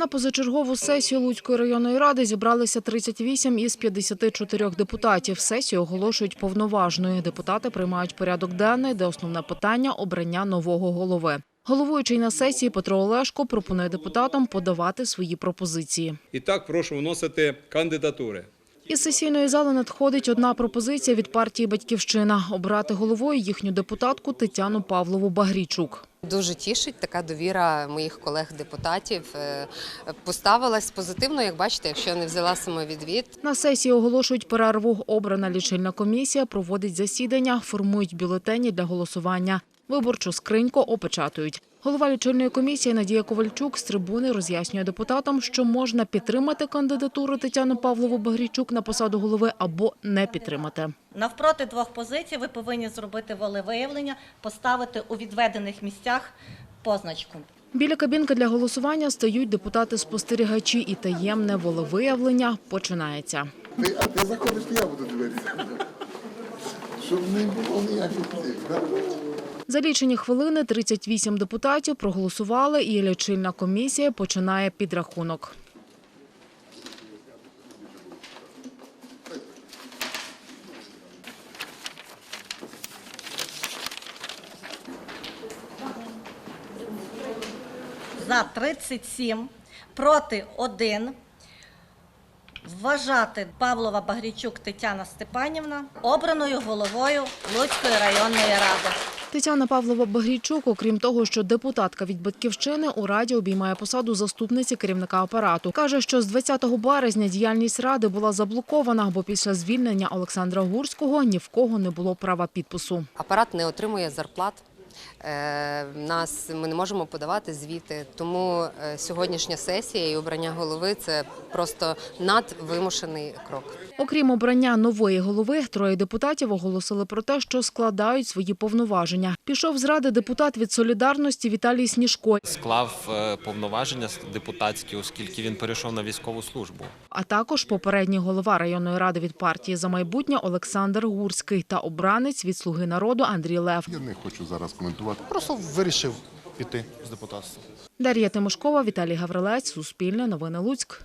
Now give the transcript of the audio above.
На позачергову сесію Луцької районної ради зібралися 38 із 54 депутатів. Сесію оголошують повноважною. Депутати приймають порядок денний, де основне питання – обрання нового голови. Головуючий на сесії Петро Олешко пропонує депутатам подавати свої пропозиції. І так прошу вносити кандидатури. Із сесійної зали надходить одна пропозиція від партії «Батьківщина» – обрати головою їхню депутатку Тетяну Павлову Багрійчук. Дуже тішить така довіра моїх колег-депутатів. Е, Поставилась позитивно, як бачите, якщо не взяла самовідвід. На сесії оголошують перерву. Обрана лічильна комісія проводить засідання, формують бюлетені для голосування. Виборчу скриньку опечатують. Голова лічильної комісії Надія Ковальчук з трибуни роз'яснює депутатам, що можна підтримати кандидатуру Тетяни Павлову Багрійчук на посаду голови або не підтримати. Навпроти двох позицій ви повинні зробити волевиявлення, поставити у відведених місцях позначку. Біля кабінки для голосування стають депутати-спостерігачі і таємне волевиявлення починається. Ти, а ти заходиш, я буду дивитися. Щоб не було ніяких? За лічені хвилини 38 депутатів проголосували, і лічильна комісія починає підрахунок. За 37, проти 1. Вважати Павлова Багрічук Тетяна Степанівна обраною головою Луцької районної ради. Тетяна Павлова Багрійчук, окрім того, що депутатка від батьківщини, у раді обіймає посаду заступниці керівника апарату. Каже, що з 20 березня діяльність ради була заблокована, бо після звільнення Олександра Гурського ні в кого не було права підпису. Апарат не отримує зарплат. Е, Нас ми не можемо подавати звіти, тому е, сьогоднішня сесія і обрання голови це просто надвимушений крок. Окрім обрання нової голови, троє депутатів оголосили про те, що складають свої повноваження. Пішов з ради депутат від солідарності Віталій Сніжко, склав е, повноваження депутатські, оскільки він перейшов на військову службу. а також попередній голова районної ради від партії за майбутнє Олександр Гурський та обранець від Слуги народу Андрій Лев. Я не хочу зараз коментувати. Просто вирішив піти з депутатства. Дар'я Тимошкова, Віталій Гаврилець, Суспільне, Новини Луцьк.